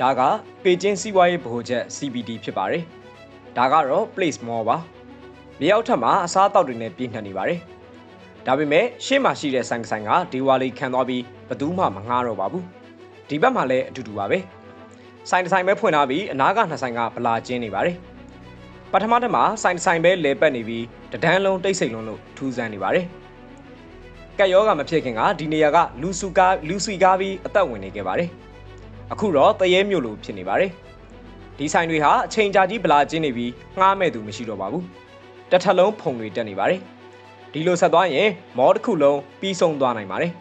ဒါကပေကျင်းစီးပွားရေးဗဟိုချက် CBD ဖြစ်ပါတယ်ဒါကတော့ place mall ပါမြေအောက်ထပ်မှာအစားအသောက်တွေနဲ့ပြည့်နှက်နေပါတယ်ဒါပေမဲ့ရှေ့မှာရှိတဲ့ဆိုင်တစ်ဆိုင်ကဒီဝါလီခံသွားပြီးဘယ်သူမှမငှားတော့ပါဘူးဒီဘက်မှာလည်းအတူတူပါပဲဆိုင်တစ်ဆိုင်ပဲဖွင့်ထားပြီးအနားကနှစ်ဆိုင်ကဗလာကျင်းနေပါတယ်ပထမတစ်မှာဆိုင်တစ်ဆိုင်ပဲလဲပတ်နေပြီးတဒန်းလုံးတိတ်ဆိတ်လုံးလို့ထူးဆန်းနေပါတယ်ကက်ယောဂမဖြစ်ခင်ကဒီနေရာကလူစုကားလူဆွီကားပြီးအသက်ဝင်နေခဲ့ပါတယ် အခုတော့တရေမြို့လိုဖြစ်နေပါတယ်ဒီဆိုင်တွေဟာအချိန်ကြာကြီးဗလာကျင်းနေပြီးငှားမဲ့သူမရှိတော့ပါဘူးတစ်ထပ်လုံးဖုံတွေတက်နေပါတယ်ဒီလိုဆက်သွားရင် မော်တစ်ခုလုံးပြီးဆုံးသွားနိုင်ပါတယ်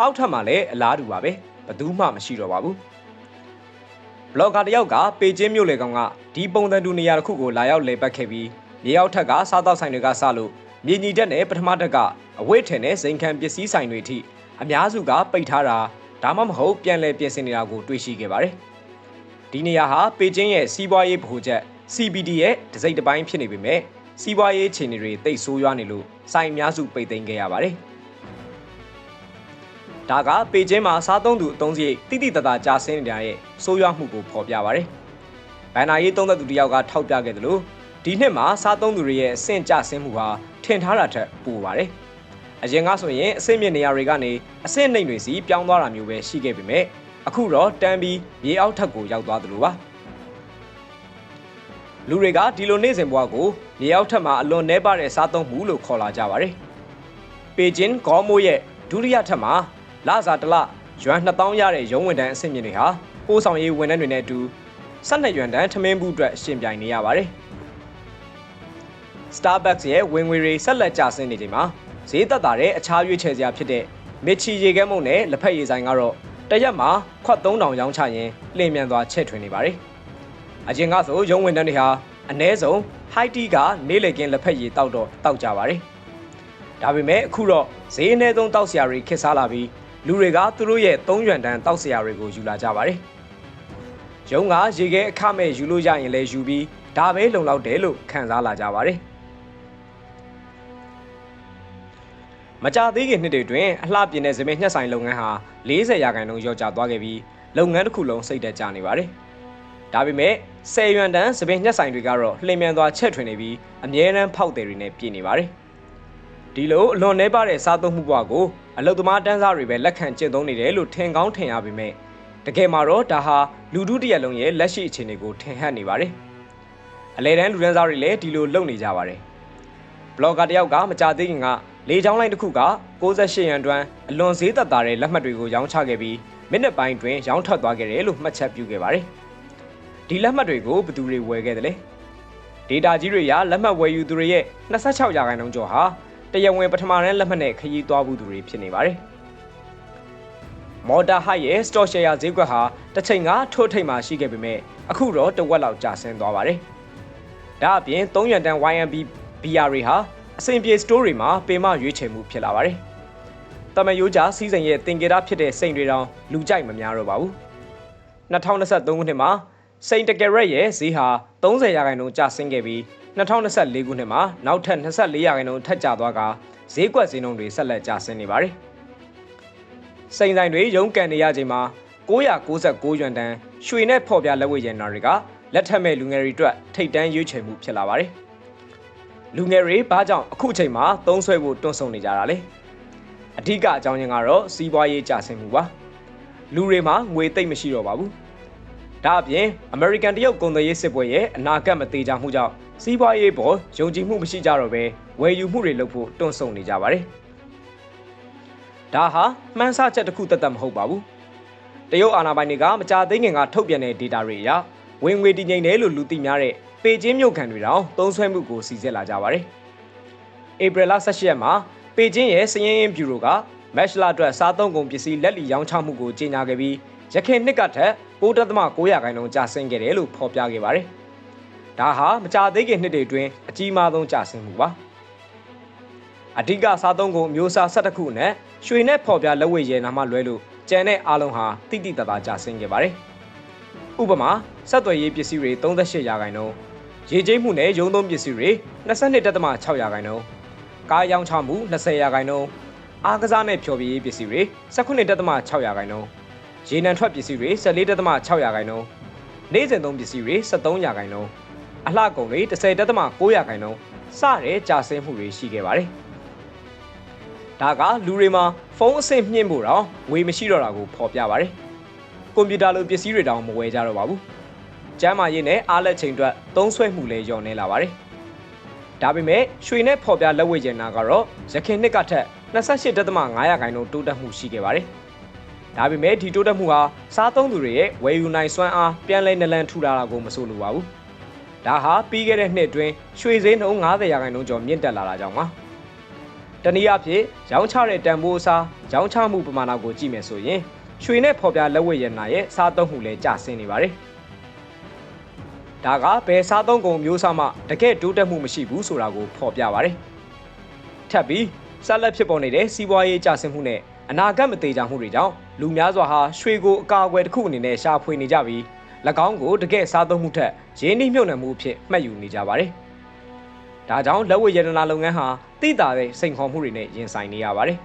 အောက်ထပ်မှာလည်းအလားတူပါပဲဘယ်သူမှမရှိတော့ပါဘူးဘလော့ဂါတယောက်ကပေကျင်းမြို့လေကောင်ကဒီပုံစံတူနေရာတစ်ခုကိုလာရောက်လေပတ်ခဲ့ပြီးမြေအောက်ထက်ကစားတောက်ဆိုင်တွေကစလို့မြေညီတက်နဲ့ပထမတက်ကအဝိထင်နဲ့ဇိမ်ခံပစ္စည်းဆိုင်တွေအထိအများစုကပိတ်ထားတာ ဒါမှမဟုတ်ပြန်လည်ပြင်ဆင်နေတာကိုတွေ့ရှိခဲ့ပါတယ်ဒီနေရာဟာပေကျင်းရဲ့စီးပွားရေးဗဟိုချက် CBD ရဲ့တစိမ့်တစ်ပိုင်းဖြစ်နေပေမဲ့စီးပွားရေးခြေအနေတွေတိတ်ဆိုးရွားနေလို့ဆိုင်အများစုပိတ်သိမ်းခဲ့ရပါတယ်ဒါကပေကျင်းမှာစားသုံးသူအသုံးစရိတ်တိတိတသားကြာဆင်းနေတဲ့ရဲ့ဆိုးရွားမှုကိုဖော်ပြပါတယ်။ဘန်နာရေးသုံးသက်သူတယောက်ကထောက်ပြခဲ့တယ်လို့ဒီနှစ်မှာစားသုံးသူတွေရဲ့အဆင့်ကျဆင်းမှုဟာထင်ထားတာထက်ပိုပါတယ်။ အရင်ကဆိုရင်အဆင့်မြင့်နေရာတွေကနေအဆင့်နှိမ်တွေစီပြောင်းသွားတာမျိုးပဲရှိခဲ့ပေမဲ့အခုတော့တန်းပြီးမြေအောက်ထပ်ကိုရောက်သွားသလိုပါ။လူတွေကဒီလိုနေ့စဉ်ဘဝကိုမြေအောက်ထပ်မှာအလွန်နှဲပါတဲ့စားသုံးမှုလို့ခေါ်လာကြပါတယ်။ပေကျင်းဂေါမိုးရဲ့ဒုတိယထပ်မှာလစာတစ်လရွမ်2000ရတဲ့ရုံးဝန်ထမ်းအဆင့်မြင့်တွေဟာပိုးဆောင်ရေးဝန်ထမ်းတွေနဲ့အတူ12ရွမ်တန်းထမင်းဘူးအတွက်ရှင်ပြိုင်နေရပါတယ်။ Starbucks ရဲ့ဝင်ငွေတွေဆက်လက်ကျဆင်းနေချိန်မှာ ဈေးသက်သာတဲ့အခြားရွေးချယ်စရာဖြစ်တဲ့မစ်ချီရေခဲမုံနဲ့လက်ဖက်ရည်ဆိုင်ကတော့တရက်မှာခွက်3000ရောင်းချရင်လျင်မြန်စွာချဲ့ထွင်နေပါတယ်။အရင်ကဆိုရုံးဝန်ထမ်းတွေဟာအ ਨੇ ဆုံး high tea ကနေလေကင်းလက်ဖက်ရည်တောက်တော့တောက်ကြပါတယ်။ဒါပေမဲ့အခုတော့ဈေးအနည်းဆုံးတောက်စရာတွေခက်စားလာပြီးလူတွေကသူတို့ရဲ့3ရွမ်တန်တောက်စရာတွေကိုယူလာကြပါတယ်။ရုံးကရေခဲအခမဲ့ယူလို့ရရင်လည်းယူပြီးဒါပဲလုံလောက်တယ်လို့ခံစားလာကြပါတယ်။ မကြသေးခင်နှစ်တွေတွင်အလှပြင်းတဲ့ဇမင်းညှက်ဆိုင်လုပ်ငန်းဟာ40ရာခိုင်နှုန်းလျော့ကျသွားခဲ့ပြီးလုပ်ငန်းတစ်ခုလုံးစိတ်တက်ကြနေပါတယ်။ဒါပေမဲ့10ရွမ်တန်ဇမင်းညှက်ဆိုင်တွေကတော့လှိမ်မြန်သွားချက်ထွင်နေပြီးအမြဲတမ်းဖောက်တယ်တွေနဲ့ပြည့်နေပါတယ်။ဒီလိုအလွန်နှဲပါတဲ့စားသုံးမှုဘဝကိုအလုသမားတန်းစားတွေပဲလက်ခံကျင့်သုံးနေတယ်လို့ထင်ကောင်းထင်ရပေမဲ့တကယ်မှာတော့ဒါဟာလူထုတရက်လုံးရဲ့လက်ရှိအခြေအနေကိုထင်ဟပ်နေပါတယ်။အလဲတန်းလူတန်းစားတွေလည်းဒီလိုလုပ်နေကြပါတယ်။ဘလော့ဂါတယောက်ကမကြသေးခင်က လေချောင်းလိုင်းတစ်ခုက68ရန်တွန်းအလွန်ဈေးသက်သာတဲ့လက်မှတ်တွေကိုရောင်းချခဲ့ပြီးမိနစ်ပိုင်းတွင်ရောင်းထွက်သွားခဲ့တယ်လို့မှတ်ချက်ပြုခဲ့ပါတယ်။ဒီလက်မှတ်တွေကိုဘယ်သူတွေဝယ်ခဲ့တယ်လဲ။ဒေတာကြီးတွေရလက်မှတ်ဝယ်ယူသူတွေရဲ့26ရာခိုင်နှုန်းကျော်ဟာတရားဝင်ပထမရန်လက်မှတ်နဲ့ခရီးသွားဘူးသူတွေဖြစ်နေပါတယ်။မော်တာဟိုက်ရဲ့ stock share ဈေးကွက်ဟာတစ်ချိန်ကထိုးထိပ်မှာရှိခဲ့ပေမဲ့အခုတော့တဝက်လောက်ကျဆင်းသွားပါတယ်။ဒါအပြင်3ရန်တန် YMB BR တွေဟာ အဆင်ပြေ store တွေမှာပေမရွေးချယ်မှုဖြစ်လာပါတယ်။တမယိုးကြစီးစိမ်ရဲ့တင်ကြတာဖြစ်တဲ့စိန်တွေတောင်လူကြိုက်မများတော့ပါဘူး။2023ခုနှစ်မှာစိန်တကယ်ရက်ရဲ့ဈေးဟာ30ရာခိုင်နှုန်းကျဆင်းခဲ့ပြီး2024ခုနှစ်မှာနောက်ထပ်24ရာခိုင်နှုန်းထပ်ကျသွားကဈေးကွက်ဈေးနှုန်းတွေဆက်လက်ကျဆင်းနေပါတယ်။စိန်ဆိုင်တွေရုံးကန်နေရချိန်မှာ996ရွမ်တန်ရွှေနဲ့ဖော်ပြလက်ဝဲရန်နာတွေကလက်ထက်မဲ့လူငယ်တွေအတွက်ထိတ်တန်းရွေးချယ်မှုဖြစ်လာပါတယ်။ လူငယ်တွေဘာကြောင့်အခုအချိန်မှာသုံးဆွဲဖို့တွန့်ဆုံနေကြတာလဲအဓိကအကြောင်းရင်းကတော့စီးပွားရေးကျဆင်းမှုပါလူတွေမှာငွေသိမ့်မရှိတော့ပါဘူးဒါအပြင် American တရုတ်ကုန်သွယ်ရေးစစ်ပွဲရဲ့အနာဂတ်မသေးချာမှုကြောင့်စီးပွားရေးပေါ်ယုံကြည်မှုမရှိကြတော့ဘဲဝယ်ယူမှုတွေလုပ်ဖို့တွန့်ဆုံနေကြပါတယ်ဒါဟာမှန်းဆချက်တစ်ခုတသက်မဟုတ်ပါဘူးတရုတ်အာဏာပိုင်တွေကမကြာသေးခင်ကထုတ်ပြန်တဲ့ data တွေအရဝင်ငွေတည်ငြိမ်တယ်လို့လူသိများတဲ့ ပေကျင်းမြို့ခံတွေတောင်သုံးဆွဲမှုကိုစီစစ်လာကြပါတယ်။ဧပြီလ18ရက်မှာပေကျင်းရဲ့စည်ရင်ဘျူရိုကမက်ရှလာအတွက်စားသုံးကုန်ပစ္စည်းလက်လီရောင်းချမှုကိုကြေညာခဲ့ပြီးရခိုင်နှစ်ကထက်6.9ရာခိုင်နှုန်းကျဆင်းခဲ့တယ်လို့ဖော်ပြခဲ့ပါတယ်။ဒါဟာမကြာသေးခင်နှစ်တွေအတွင်းအကြီးမားဆုံးကျဆင်းမှုပါ။အဓိကစားသုံးကုန်မျိုးစား12ခုနဲ့ရွှေနဲ့ဖော်ပြလက်ဝဲရဲနာမှလွဲလို့ကျန်တဲ့အားလုံးဟာတိတိတသားကျဆင်းခဲ့ပါတယ်။ဥပမာဆက်သွယ်ရေးပစ္စည်းတွေ38ရာခိုင်နှုန်း ရေကျိမှုနဲ့ရုံးသုံးပစ္စည်းတွေ22.6ရာခိုင်နှုန်းကားရောင်းချမှု20ရာခိုင်နှုန်းအားကစားနဲ့ဖျော်ဖြေရေးပစ္စည်းတွေ19.6ရာခိုင်နှုန်းရေနံထွက်ပစ္စည်းတွေ14.6ရာခိုင်နှုန်းနေ့စဉ်သုံးပစ္စည်းတွေ73ရာခိုင်နှုန်းအလှကုန်တွေ10.9ရာခိုင်နှုန်းစတဲ့ကြာဆင်းမှုတွေရှိခဲ့ပါတယ်။ဒါကလူတွေမှာဖုန်းအဆင့်မြင့်ဖို့တော့ဝေမရှိတော့တာကိုဖော်ပြပါတယ်။ကွန်ပျူတာလိုပစ္စည်းတွေတောင်မဝယ်ကြတော့ပါဘူး။ ကျန်းမာရေးနဲ့အားလက်ချိန်အတွက်သုံးဆွဲမှုလည်းလျော့နေလာပါတယ်။ဒါပေမဲ့ရွှေနဲ့ဖော်ပြလက်ဝဲကျင်နာကတော့ရခင်နှစ်ကထက်28.5ရာခိုင်နှုန်းတိုးတက်မှုရှိခဲ့ပါတယ်။ဒါပေမဲ့ဒီတိုးတက်မှုဟာစားသုံးသူတွေရဲ့ဝယ်ယူနိုင်စွမ်းအားပြန်လည်နလန်ထူလာတာကိုမဆိုလိုပါဘူး။ဒါဟာပြီးခဲ့တဲ့နှစ်အတွင်းရွှေဈေးနှုန်း90ရာခိုင်နှုန်းကျော်မြင့်တက်လာတာကြောင့်ပါ။တနည်းအားဖြင့်ရောင်းချတဲ့တန်ဖိုးအစားရောင်းချမှုပမာဏကိုကြည့်မယ်ဆိုရင်ရွှေနဲ့ဖော်ပြလက်ဝဲရနာရဲ့စားသုံးမှုလည်းကျဆင်းနေပါတယ်။ ဒါကဘယ်စားသုံးကုန်မျိုးစားမှတကယ်တိုးတက်မှုမရှိဘူးဆိုတာကိုဖော်ပြပါတယ်။ထပ်ပြီးဆက်လက်ဖြစ်ပေါ်နေတဲ့စီးပွားရေးကျဆင်းမှုနဲ့အနာဂတ်မသေးချာမှုတွေကြောင့်လူများစွာဟာရွှေကိုအကာအကွယ်တစ်ခုအနေနဲ့ရှာဖွေနေကြပြီး၎င်းကိုတကယ်စားသုံးမှုထက်ရင်းနှီးမြှုပ်နှံမှုအဖြစ်မှတ်ယူနေကြပါတယ်။ဒါကြောင့်လက်ဝဲရတနာလုပ်ငန်းဟာတိတာတဲ့စိန်ခေါ်မှုတွေနဲ့ရင်ဆိုင်နေရပါတယ်။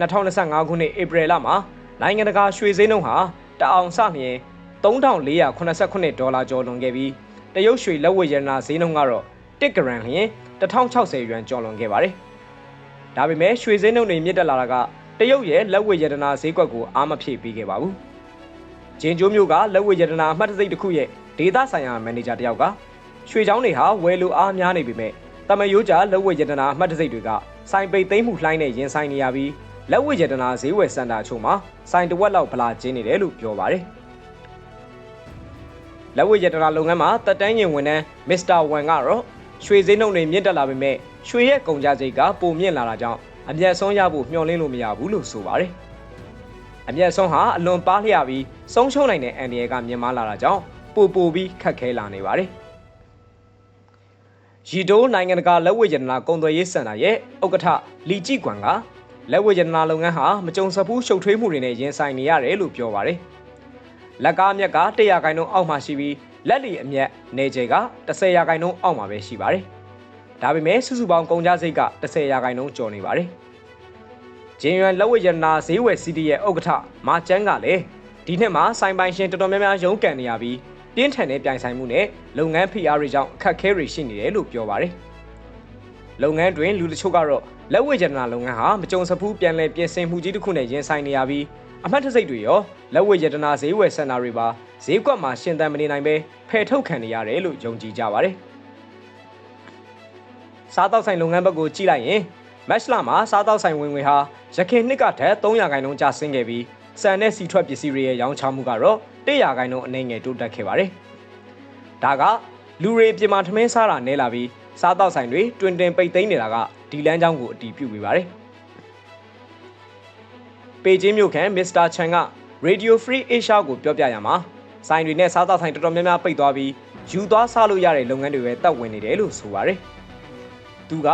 2025ခုနှစ်ဧပြီလမှာနိုင်ငံတကာရွှေဈေးနှုန်းဟာတအောင်စလျင် 3489ဒေါ်လာကျော်လွန်ခဲ့ပြီးတရုတ်ရွှေလက်ဝဲရတနာဈေးနှုန်းကတော့1ဂရမ်လျင်1060ယွမ်ကျော်လွန်ခဲ့ပါတယ်။ဒါပေမဲ့ရွှေဈေးနှုန်းတွေမြင့်တက်လာတာကတရုတ်ရဲ့လက်ဝဲရတနာဈေးကွက်ကိုအားမဖြည့်ပေးခဲ့ပါဘူး။ဂျင်ကျိုးမျိုးကလက်ဝဲရတနာအမှတ်တစိတ်တစ်ခုရဲ့ဒေတာဆိုင်ရာမန်နေဂျာတယောက်ကရွှေချောင်းတွေဟာဝယ်လိုအားများနေပေမဲ့တမယိုးကြလက်ဝဲရတနာအမှတ်တစိတ်တွေကစိုင်ပိတ်သိမ်းမှုလှိုင်းနဲ့ရင်ဆိုင်နေရပြီးလက်ဝဲရတနာဈေးဝယ်စင်တာချို့မှာစိုင်တဝက်လောက်ဗလာကျင်းနေတယ်လို့ပြောပါတယ်။ လက်ဝဲရတနာလုပ်ငန်းမှာတက်တန်းရင်ဝန်ထမ်းမစ္စတာဝမ်ကတော့ရွှေဈေးနှုန်းတွေမြင့်တက်လာပေမဲ့ရွှေရဲ့ကုန်ကျစရိတ်ကပိုမြင့်လာတာကြောင့်အမျက်ဆုံးရဖို့မျှော်လင့်လို့မရဘူးလို့ဆိုပါတယ်။အမျက်ဆုံးဟာအလွန်ပါးလျက်ပြီးဆုံးရှုံးနိုင်တဲ့အန်ဒီရယ်ကမြင့်မားလာတာကြောင့်ပိုပိုပြီးခက်ခဲလာနေပါတယ်။ရီတိုးနိုင်ငံတကာလက်ဝဲရတနာကုန်သွယ်ရေးစင်တာရဲ့ဥက္ကဋ္ဌလီကြည့်ကွန်ကလက်ဝဲရတနာလုပ်ငန်းဟာမကြုံစဘူးရှုပ်ထွေးမှုတွေနဲ့ရင်ဆိုင်နေရတယ်လို့ပြောပါတယ်။ လက်ကားမြက်က100ခိုင်နှုန်းအောက်မှာရှိပြီးလက်လီအမျက်နေကျက10ရာခိုင်နှုန်းအောက်မှာပဲရှိပါတယ်။ဒါပေမဲ့စုစုပေါင်းကုန်ကျစရိတ်က10ရာခိုင်နှုန်းကျော်နေပါတယ်။ဂျင်းရွမ်လက်ဝဲရတနာဈေးဝယ်စီးတီရဲ့ဥက္ကဋ္ဌမာကျန်းကလည်းဒီနှစ်မှာစိုင်ပိုင်ရှင်တော်တော်များများရုန်းကန်နေရပြီးပြင်းထန်တဲ့ပြိုင်ဆိုင်မှုနဲ့လုပ်ငန်းဖိအားတွေကြောင့်အခက်အခဲတွေရှိနေတယ်လို့ပြောပါတယ်။လုပ်ငန်းတွင်လူတချို့ကတော့ လက်ဝဲရတနာလုပ်ငန်းဟာမကြုံစဖူးပြန်လည်ပြင်ဆင်မှုကြီးတစ်ခုနဲ့ရင်ဆိုင်နေရပြီးအမှတ်တစိတ်တွေရောလက်ဝဲရတနာဈေးဝယ်စင်တာတွေပါဈေးကွက်မှာရှင်သန်မနေနိုင်ပဲဖယ်ထုတ်ခံနေရတယ်လို့ယုံကြည်ကြပါတယ်။စားတောက်ဆိုင်လုပ်ငန်းဘက်ကိုကြည့်လိုက်ရင်မက်ရှလာမှာစားတောက်ဆိုင်ဝင်ငွေဟာရခိုင်နှစ်ကထက်300ခိုင်နှုန်းကျဆင်းခဲ့ပြီးစံနဲ့စီထွက်ပစ္စည်းတွေရဲ့ရောင်းချမှုကတော့100ခိုင်နှုန်းအနေငယ်တိုးတက်ခဲ့ပါတယ်။ဒါကလူတွေပြင်မာထမင်းစားတာနဲလာပြီးစားတောက်ဆိုင်တွေတွင်တင်ပိတ်သိမ်းနေတာက ဒီလမ်းကြောင်းကိုအတီးပြုတ်ပေးပါတယ်။ပေကျင်းမြို့ခံမစ္စတာချန်က Radio Free Asia ကိုပြောပြရမှာဆိုင်တွေနဲ့စားတောက်ဆိုင်တော်တော်များများပိတ်သွားပြီးယူသွားစားလို့ရတဲ့လုပ်ငန်းတွေပဲတက်ဝင်နေတယ်လို့ဆိုပါတယ်။သူက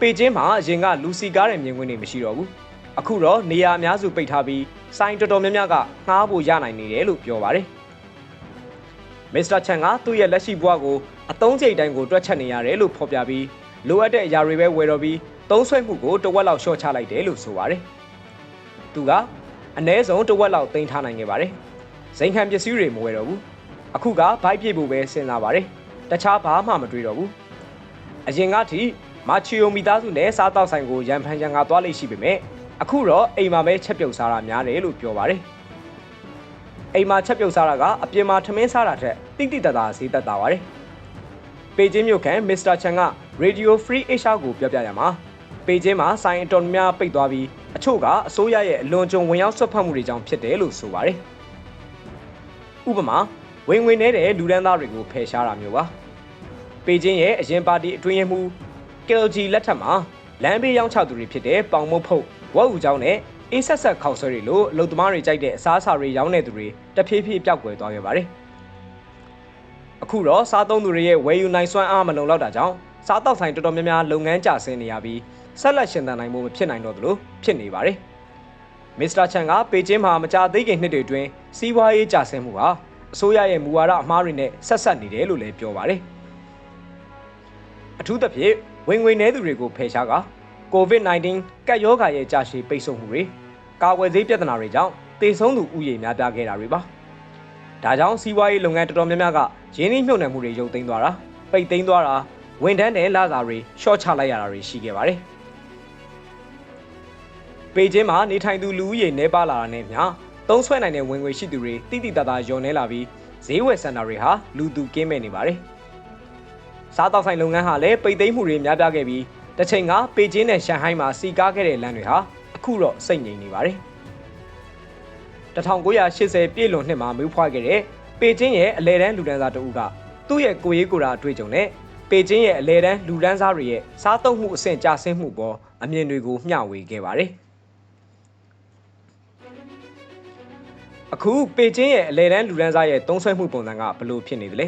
ပေကျင်းမှာအရင်ကလူစီကားတဲ့မြင်ကွင်းတွေမရှိတော့ဘူး။အခုတော့နေရာအများစုပိတ်ထားပြီးဆိုင်တော်တော်များများကငှားဖို့ရနိုင်နေတယ်လို့ပြောပါတယ်။မစ္စတာချန်ကသူ့ရဲ့လက်ရှိဘဝကိုအသုံးချိန်တိုင်းကိုတွက်ချက်နေရတယ်လို့ဖော်ပြပြီး လိုအပ်တဲ့အရာတွေပဲဝယ်တော့ပြီးသုံးဆွဲမှုကိုတဝက်လောက်ရှော့ချလိုက်တယ်လို့ဆိုပါတယ်။သူကအ ਨੇ ဆုံးတဝက်လောက်တင်ထားနိုင်ခဲ့ပါတယ်။ဇိမ်ခံပစ္စည်းတွေမဝယ်တော့ဘူး။အခုကဘိုက်ပြည့်ဖို့ပဲစဉ်းစားပါတယ်။တခြားဘာမှမတွေးတော့ဘူး။အရင်ကထိမာချီယိုမီသားစုနဲ့စားတောက်ဆိုင်ကိုရန်ဖန်ရန်ကသွားလိမ့်ရှိပေမဲ့အခုတော့အိမ်မှာပဲချက်ပြုတ်စားတာများတယ်လို့ပြောပါတယ်။အိမ်မှာချက်ပြုတ်စားတာကအပြင်မှာထမင်းစားတာထက်တိတိတတ်တာဈေးသက်သာပါတယ်။ပေကျင်းမြို့ခံမစ္စတာချန်က Radio Free Asia ကိုပြောပြရမှာပေကျင်းမှာဆိုင်အတော်များပိတ်သွားပြီးအချို့ကအစိုးရရဲ့အလွန်ကြုံဝင်ရောက်ဆွတ်ဖက်မှုတွေကြောင့်ဖြစ်တယ်လို့ဆိုပါတယ်။ဥပမာဝင်ဝင်နေတဲ့လူဒန်းသားတွေကိုဖယ်ရှားတာမျိုးပါ။ပေကျင်းရဲ့အရင်ပါတီအတွင်းရမှုကယ်ဂျီလက်ထက်မှာလမ်းဘေးရောက်ချသူတွေဖြစ်တဲ့ပေါင်မုတ်ဖုတ်ဝက်ဦးကျောင်းနဲ့အေးဆက်ဆက်ခေါက်ဆွဲတွေလိုအလုပ်သမားတွေကြိုက်တဲ့အစားအစာတွေရောင်းနေသူတွေတဖြည်းဖြည်းပျောက်ကွယ်သွားခဲ့ပါတယ်။အခုတော့စားသုံးသူတွေရဲ့ဝယ်ယူနိုင်စွမ်းအားမလုံလောက်တာကြောင့် စားတောက်ဆိုင်တော်တော်များများလုပ်ငန်းကျဆင်းနေရပြီးဆက်လက်ရှင်သန်နိုင်မှုမဖြစ်နိုင်တော့သလိုဖြစ်နေပါတယ်။မစ္စတာချန်ကပေကျင်းမှာမကြသေးခင်နှစ်တွေအတွင်းစီးပွားရေးကျဆင်းမှုဟာအစိုးရရဲ့မူဝါဒအမှားတွေနဲ့ဆက်ဆက်နေတယ်လို့လည်းပြောပါတယ်။အထူးသဖြင့်ဝင်ငွေနည်းသူတွေကိုဖယ်ရှားက COVID-19 ကပ်ရောဂါရဲ့ကြာရှည်ပိတ်ဆို့မှုတွေကာဝယ်ဆေးပြဿနာတွေကြောင့်တေဆုံးသူဥယျာဉ်များပြားခဲ့တာတွေပါဒါကြောင့်စီးပွားရေးလုပ်ငန်းတော်တော်များများကရင်းနှီးမြှုပ်နှံမှုတွေရုပ်သိမ်းသွားတာပိတ်သိမ်းသွားတာ ဝန်ထမ်းနဲ့လစာတွေရှော့ချလိုက်ရတာတွေရှိခဲ့ပါတယ်ပေကျင်းမှာနေထိုင်သူလူဦးရေနှဲပါလာတာနဲ့မျှသုံးဆွဲနိုင်တဲ့ဝင်ငွေရှိသူတွေတိတိတသားယုံနေလာပြီးဈေးဝယ်စင်တာတွေဟာလူသူကင်းမဲ့နေပါတယ်စားတောက်ဆိုင်လုပ်ငန်းဟာလည်းပိတ်သိမ်းမှုတွေများပြားခဲ့ပြီးတစ်ချိန်ကပေကျင်းနဲ့ရှန်ဟိုင်းမှာစီကားခဲ့တဲ့လမ်းတွေဟာအခုတော့စိတ်ငြိမ်နေပါတယ်1980ပြည့်လွန်နှစ်မှာမွေးဖွားခဲ့တဲ့ပေကျင်းရဲ့အလဲတန်းလူဒန်းစားတဦးကသူ့ရဲ့ကိုရေးကိုရာအတွေ့အကြုံနဲ့ ပေကျင်းရဲ့အလဲတန်းလူဒန်းစားတွေရဲ့စားသုံးမှုအဆင့်ကျဆင်းမှုပေါ်အမြင်တွေကိုမျှဝေခဲ့ပါတယ်အခုပေကျင်းရဲ့အလဲတန်းလူဒန်းစားရဲ့သုံးဆွဲမှုပုံစံကဘလို့ဖြစ်နေသလဲ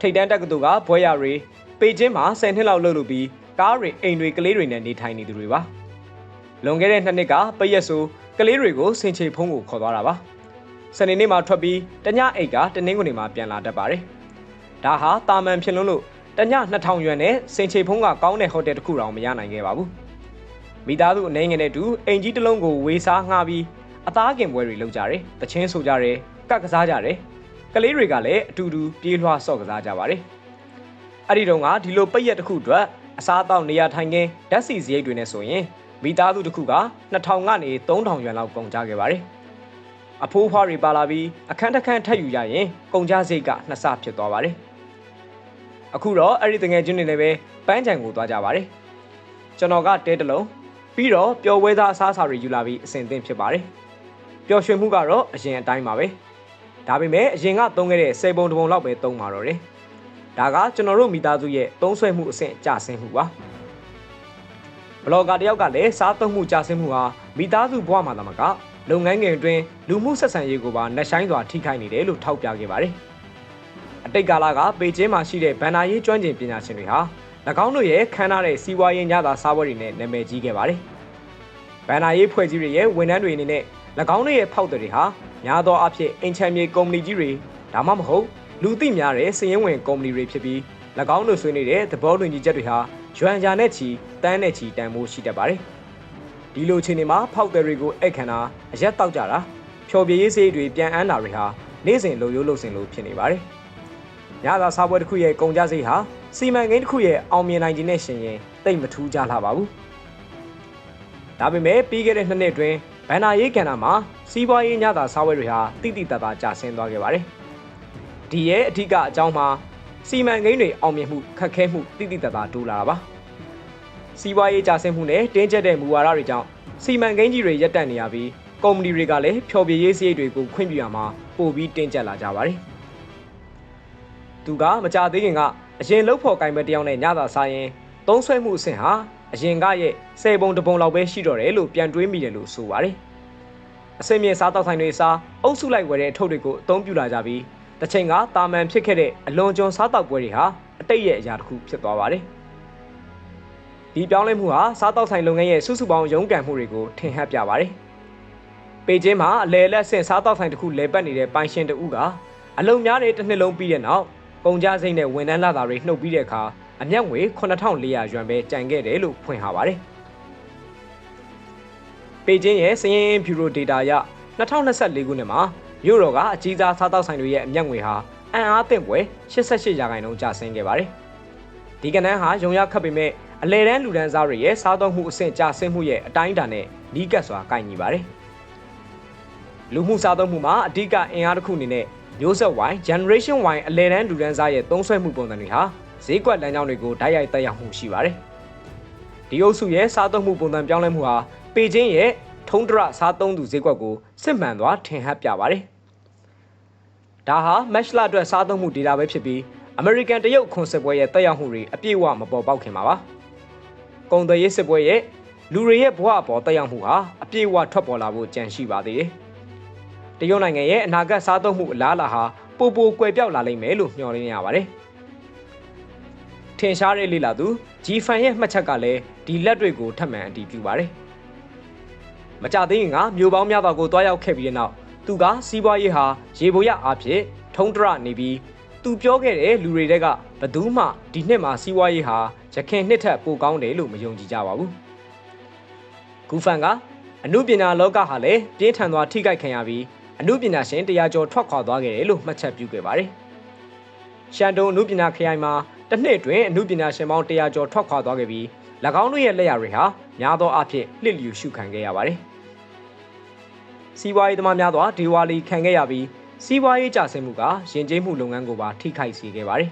ထိတ်တန်းတက္ကသိုလ်ကဘွဲရတွေပေကျင်းမှာ10နှစ်လောက်လှုပ်လို့ပြီးကားတွေအိမ်တွေကလေးတွေနဲ့နေထိုင်နေသူတွေပါလွန်ခဲ့တဲ့နှစ်နှစ်ကပရက်ဆိုကလေးတွေကိုစင်ချေဖုံးကိုခေါ်သွားတာပါစနေနေ့မှာထွက်ပြီးတညအိတ်ကတနင်္ဂနွေမှာပြန်လာတတ်ပါတယ်ဒါဟာတာမန်ဖြစ်လို့လို့ တည2000ရွမ်နဲ့စင်ချေဖုံးကကောင်းတဲ့ဟိုတယ်တစ်ခုတောင်မရနိုင်ခဲ့ပါဘူးမိသားစုအနေငယ်နဲ့တူအိမ်ကြီးတစ်လုံးကိုဝေစားငှားပြီးအသားကင်ပွဲတွေလုပ်ကြတယ်တချင်းဆိုကြတယ်ကတ်ကစားကြတယ်ကလေးတွေကလည်းအတူတူပြေးလွှားဆော့ကစားကြပါတယ်အဲ့ဒီတော့ကဒီလိုပိတ်ရက်တစ်ခုအတွက်အစားအသောက်နေရာထိုင်ခင်းဓာတ်ဆီစရိတ်တွေနဲ့ဆိုရင်မိသားစုတစ်ခုက2000ကနေ3000ရွမ်လောက်ကုန်ကြခဲ့ပါတယ်။အဖိုးဖွားတွေပါလာပြီးအခန်းတစ်ခန်းထပ်ယူရရင်ကုန်ကြစရိတ်ကနှစ်ဆဖြစ်သွားပါတယ်။ အခုတော့အဲ့ဒီတငယ်ချင်းတွေလည်းပဲပန်းချံကိုသွားကြပါတယ်။ကျွန်တော်ကတဲတလုံးပြီးတော့ပျော်ပွဲသားအစားအစာတွေယူလာပြီးအဆင်သင့်ဖြစ်ပါတယ်။ပျော်ရွှင်မှုကတော့အရင်အတိုင်းပါပဲ။ဒါပေမဲ့အရင်ကသုံးခဲ့တဲ့စေပုံတစ်ပုံလောက်ပဲသုံးပါတော့တယ်။ဒါကကျွန်တော်တို့မိသားစုရဲ့သုံးဆွဲမှုအဆင့်ကျဆင်းမှုပါ။ဘလော့ဂါတယောက်ကလည်းစားသုံးမှုကြဆင်းမှုဟာမိသားစုဘဝမှာသာမကလုပ်ငန်းငယ်အတွင်းလူမှုဆက်ဆံရေးကိုပါနှက်ဆိုင်စွာထိခိုက်နေတယ်လို့ထောက်ပြခဲ့ပါတယ်။ အတိတ်ကာလကပေကျင်းမှာရှိတဲ့ဗန်နာရေးကျွမ်းကျင်ပညာရှင်တွေဟာ၎င်းတို့ရဲ့ခမ်းနားတဲ့စီးပွားရေးညသာစားပွဲတွေနဲ့နာမည်ကြီးခဲ့ပါတယ်။ဗန်နာရေးဖွဲ့စည်းတွေရဲ့ဝန်ထမ်းတွေအနေနဲ့၎င်းတို့ရဲ့ဖောက်တွေဟာများသောအားဖြင့်အင်ချမ်းမြေကုမ္ပဏီကြီးတွေဒါမှမဟုတ်လူသိများတဲ့စည်ရင်းဝင်ကုမ္ပဏီတွေဖြစ်ပြီး၎င်းတို့ဆွေးနေတဲ့သဘောတူညီချက်တွေဟာရွမ်ဂျာနဲ့ချီတန်းနဲ့ချီတန်ဖိုးရှိတတ်ပါတယ်။ဒီလိုချိန်တွေမှာဖောက်တယ်တွေကိုအိတ်ခံတာအရက်တောက်ကြတာဖြော်ပြရေးစေးတွေပြန်အန်းတာတွေဟာနေ့စဉ်လိုရိုးလို့စင်လို့ဖြစ်နေပါတယ်။ ညသာစားပွဲတစ်ခုရဲ့ကုန်ကြစိတ်ဟာစီမံကိန်းတစ်ခုရဲ့အောင်မြင်နိုင်ခြင်းနဲ့ရှင်ရင်တိတ်မထူးကြလှပါဘူး။ဒါပေမဲ့ပြီးခဲ့တဲ့နှစ်နှစ်အတွင်းဘန်နာရေးကဏ္ဍမှာစီးပွားရေးညသာစားပွဲတွေဟာတိတိတတ်တာကျဆင်းသွားခဲ့ပါတယ်။ဒီရဲ့အထူးအကြောင်းမှာစီမံကိန်းတွေအောင်မြင်မှုခက်ခဲမှုတိတိတသားတိုးလာတာပါစီးပွားရေးကျဆင်းမှုနဲ့တင်းကျပ်တဲ့မူဝါဒတွေကြောင့်စီမံကိန်းကြီးတွေရပ်တန့်နေရပြီးကုမ္ပဏီတွေကလည်းဖျော်ဖြေရေးစရိတ်တွေကိုခွင့်ပြုရမှာပိုပြီးတင်းကျပ်လာကြပါတယ် သူကမကြသေးခင်ကအရင်လှုပ်ဖို့ကင်ပဲတယောက်နဲ့ညသာစားရင်သုံးဆွဲမှုအဆင့်ဟာအရင်ကရဲ့ဆယ်ပုံတပုံလောက်ပဲရှိတော့တယ်လို့ပြန်တွေးမိတယ်လို့ဆိုပါတယ်အစင်မြေစားတောက်ဆိုင်တွေစားအုပ်စုလိုက်ဝယ်တဲ့အထုပ်တွေကိုအသုံးပြုလာကြပြီးတစ်ချိန်ကတာမန်ဖြစ်ခဲ့တဲ့အလွန်ကျွံစားတောက်ပွဲတွေဟာအတိတ်ရဲ့အရာတစ်ခုဖြစ်သွားပါတယ်။ဒီပြောင်းလဲမှုဟာစားတောက်ဆိုင်လုပ်ငန်းရဲ့စုစုပေါင်းရုန်းကန်မှုတွေကိုထင်ဟပ်ပြပါတယ်။ပေကျင်းမှာအလဲလက်ဆင့်စားတောက်ဆိုင်တစ်ခုလဲပတ်နေတဲ့ပိုင်ရှင်တဦးကအလုံများတဲ့တစ်နှစ်လုံးပြီးတဲ့နောက် ကုန်ကြစိမ့်နဲ့ဝန်ထမ်းလာတာတွေနှုတ်ပြီးတဲ့အခါအမျက်ငွေ9400ရွမ်ပဲကြံခဲ့တယ်လို့ဖွင့်ထားပါတယ်။ပေကျင်းရဲ့စည်ရင်ဗျူရိုဒေတာအရ2024ခုနှစ်မှာမြို့တော်ကအကြီးစားစားတောက်ဆိုင်တွေရဲ့အမျက်ငွေဟာအံ့အားသင့်ပွဲ88ရာခိုင်နှုန်းကျဆင်းခဲ့ပါတယ်။ဒီကနန်းဟာရုံရခတ်ပေမဲ့အလဲတန်းလူဒန်းစားတွေရဲ့စားသုံးမှုအဆင့်ကျဆင်းမှုရဲ့အတိုင်းအတာနဲ့နီးကပ်စွာကိုက်ညီပါတယ်။လူမှုစားသုံးမှုမှာအဓိကအင်အားတစ်ခုအနေနဲ့ မျိုးဆက် Y Generation Y အလဲတန်းလူဒန်းစားရဲ့သုံးဆွဲမှုပုံစံတွေဟာဈေးကွက်လမ်းကြောင်းတွေကိုဓာတ်ရိုက်တက်ရောက်မှုရှိပါတယ်။ဒီအုပ်စုရဲ့စားသုံးမှုပုံစံပြောင်းလဲမှုဟာပေကျင်းရဲ့ထုံးတရစားသုံးသူဈေးကွက်ကိုစစ်မှန်စွာထင်ဟပ်ပြပါတယ်။ဒါဟာ match လအတွက်စားသုံးမှု data ပဲဖြစ်ပြီး American တရုတ်ခွန်စစ်ပွဲရဲ့တက်ရောက်မှုတွေအပြည့်အဝမပေါ်ပေါက်ခင်ပါပါ။ကုန်သွယ်ရေးစစ်ပွဲရဲ့လူတွေရဲ့ဘဝအပေါ်တက်ရောက်မှုဟာအပြည့်အဝထွက်ပေါ်လာဖို့ကြံရှိပါသေးတယ်။ တရုတ်နိုင်ငံရဲ့အနာဂတ်စားသုံးမှုအလားအလာဟာပိုပိုကွယ်ပြောက်လာလိမ့်မယ်လို့မျှော်လင့်ရပါတယ်။ထင်ရှားတဲ့လေလာသူ G-Fan ရဲ့မှတ်ချက်ကလည်းဒီလက်တွေကိုထပ်မံအတည်ပြုပါတယ်။မကြသေးခင်ကမျိုးပေါင်းများစွာကိုတွားရောက်ခဲ့ပြီးတဲ့နောက်သူကစီးပွားရေးဟာရေပေါ်ရအားဖြင့်ထုံးတရနေပြီးသူပြောခဲ့တဲ့လူတွေတဲကဘသူမှဒီနှစ်မှာစီးပွားရေးဟာရခင်နှစ်ထက်ပိုကောင်းတယ်လို့မယုံကြည်ကြပါဘူး။ဂူဖန်ကအအမှုပညာလောကဟာလည်းပြင်းထန်စွာထိခိုက်ခံရပြီး အမှုပညာရှင်တရားကျော်ထွက်ခွာသွားခဲ့တယ်လို့မှတ်ချက်ပြုခဲ့ပါတယ်။ရှန်တုံအမှုပညာခရိုင်မှာတစ်နှစ်တွင်အမှုပညာရှင်ပေါင်းတရားကျော်ထွက်ခွာသွားခဲ့ပြီး၎င်းတို့ရဲ့လက်ရာတွေဟာများသောအားဖြင့်လှစ်လျူရှုခံခဲ့ရပါတယ်။စီးပွားရေးသမားများစွာဒေဝါလီခံခဲ့ရပြီးစီးပွားရေးကျဆင်းမှုကယဉ်ကျေးမှုလုပ်ငန်းကိုပါထိခိုက်စေခဲ့ပါတယ်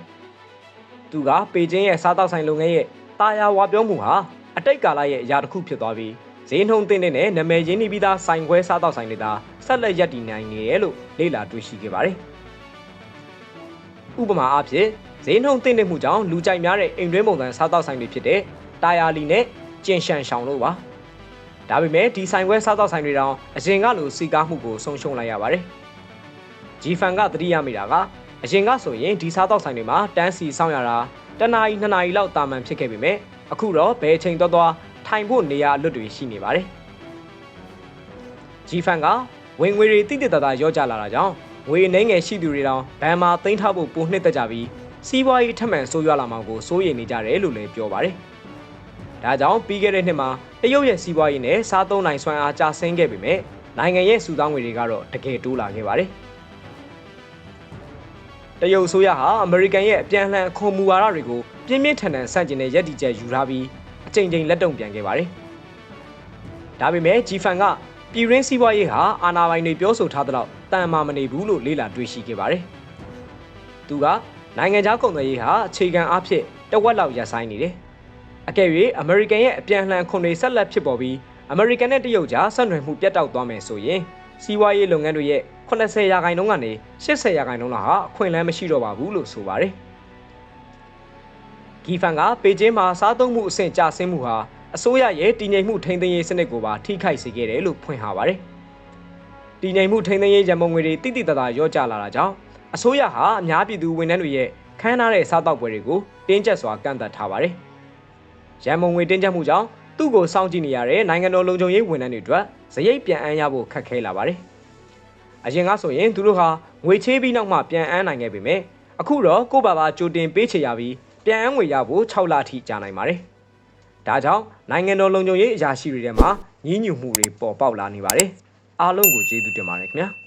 ။သူကပေကျင်းရဲ့စားတောက်ဆိုင်လုပ်ငန်းရဲ့တာယာဝါပြောမှုဟာအတိတ်ကာလရဲ့အရာတစ်ခုဖြစ်သွားပြီး ဈေးနှုန်းတင်တဲ့နဲ့နာမည်ရင်းနှီးပြီးသားဆိုင်ခွဲစားတောက်ဆိုင်တွေသာဆက်လက်ရပ်တည်နိုင်နေတယ်လို့လေ့လာတွေ့ရှိခဲ့ပါတယ်။ဥပမာအားဖြင့်ဈေးနှုန်းတင်တဲ့မှုကြောင့်လူကြိုက်များတဲ့အိမ်တွင်းပုံစံစားတောက်ဆိုင်တွေဖြစ်တဲ့တာယာလီနဲ့ကျင်ရှန်ရှောင်တို့ပါ။ဒါပေမဲ့ဒီဆိုင်ခွဲစားတောက်ဆိုင်တွေတောင်အရင်ကလိုစီကားမှုကိုဆုံးရှုံးလိုက်ရပါတယ်။ G fan ကသတိရမိတာကအရင်ကဆိုရင်ဒီစားတောက်ဆိုင်တွေမှာတန်းစီစောင့်ရတာတနာရီနှစ်နာရီလောက်တာမန်ဖြစ်ခဲ့ပေမဲ့အခုတော့ဘယ်အချိန်တော့တော့ ထိုင်ဖို့နေရာအလွတ်တွေရှိနေပါတယ်။ G fan ကဝင်ငွေတွေတိတိတတ်တာရော့ကျလာတာကြောင့်ငွေနှိမ့်ငယ်ရှိသူတွေတောင်ဘဏ်မှာသိမ်းထားဖို့ပိုနှစ်သက်ကြပြီးစီးပွားရေးထက်မှန်ဆိုးရွားလာမှာကိုစိုးရိမ်နေကြတယ်လို့လည်းပြောပါတယ်။ဒါကြောင့်ပြီးခဲ့တဲ့နှစ်မှာတရုတ်ရဲ့စီးပွားရေးနဲ့စားသုံးနိုင်စွမ်းအားကျဆင်းခဲ့ပေမဲ့နိုင်ငံရဲ့စုဆောင်းငွေတွေကတော့တကယ်တိုးလာခဲ့ပါတယ်။တရုတ်အစိုးရဟာအမေရိကန်ရဲ့အပြန်အလှန်အခွန်မူဝါဒတွေကိုပြင်းပြင်းထန်ထန်ဆန့်ကျင်တဲ့ရည်တည်ချက်ယူထားပြီး အကြိမ်ကြိမ်လက်တုံ့ပြန်ခဲ့ပါတယ်။ဒါပေမဲ့ G-Fan ကပြည်ရင်းစီးပွားရေးဟာအာဏာပိုင်တွေပြောဆိုထားသလောက်တန်မာမနေဘူးလို့လေ့လာတွေ့ရှိခဲ့ပါတယ်။သူကနိုင်ငံခြားကုန်သွယ်ရေးဟာအခြေခံအားဖြင့်တဝက်လောက်ရပ်ဆိုင်းနေတယ်။အကယ်၍အမေရိကန်ရဲ့အပြန်အလှန်ခွန်တွေဆက်လက်ဖြစ်ပေါ်ပြီးအမေရိကန်နဲ့တရုတ်ကြားဆက်နွယ်မှုပြတ်တောက်သွားမယ်ဆိုရင်စီးပွားရေးလုပ်ငန်းတွေရဲ့80ရာခိုင်နှုန်းကနေ80ရာခိုင်နှုန်းလောက်ဟာအခွင့်အလမ်းမရှိတော့ပါဘူးလို့ဆိုပါတယ်။ ဂီဖန်ကပေကျင်းမှာစားသုံးမှုအဆင့်ကျဆင်းမှုဟာအစိုးရရဲ့တည်ငြိမ်မှုထိန်းသိမ်းရေးစနစ်ကိုပါထိခိုက်စေခဲ့တယ်လို့ဖွင့်ထားပါတယ်။တည်ငြိမ်မှုထိန်းသိမ်းရေးရန်ပုံငွေတွေတိတိတတ်တာရော့ကျလာတာကြောင့်အစိုးရဟာအများပြည်သူဝန်ထမ်းတွေရဲ့ခန်းနာတဲ့စားတောက်ပွဲတွေကိုတင်းကျပ်စွာကန့်သတ်ထားပါတယ်။ရန်ပုံငွေတင်းကျပ်မှုကြောင့်သူ့ကိုစောင့်ကြည့်နေရတဲ့နိုင်ငံတော်လုံခြုံရေးဝန်ထမ်းတွေအတွက်ဇရိတ်ပြန်အမ်းရဖို့ခက်ခဲလာပါတယ်။အရင်ကဆိုရင်သူတို့ဟာငွေချေးပြီးနောက်မှပြန်အမ်းနိုင်ခဲ့ပေမဲ့အခုတော့ကိုယ့်ဘာသာကြိုတင်ပေးချေရပြီး ပြန်အမ်းငွေရဖို့6လအထိကြာနိုင်ပါတယ်။ဒါကြောင့်နိုင်ငံတော်လုံခြုံရေးအရာရှိတွေထဲမှာညှဉ်းညူမှုတွေပေါ်ပေါက်လာနေပါတယ်။အားလုံးကိုကျေးဇူးတင်ပါတယ်ခင်ဗျာ။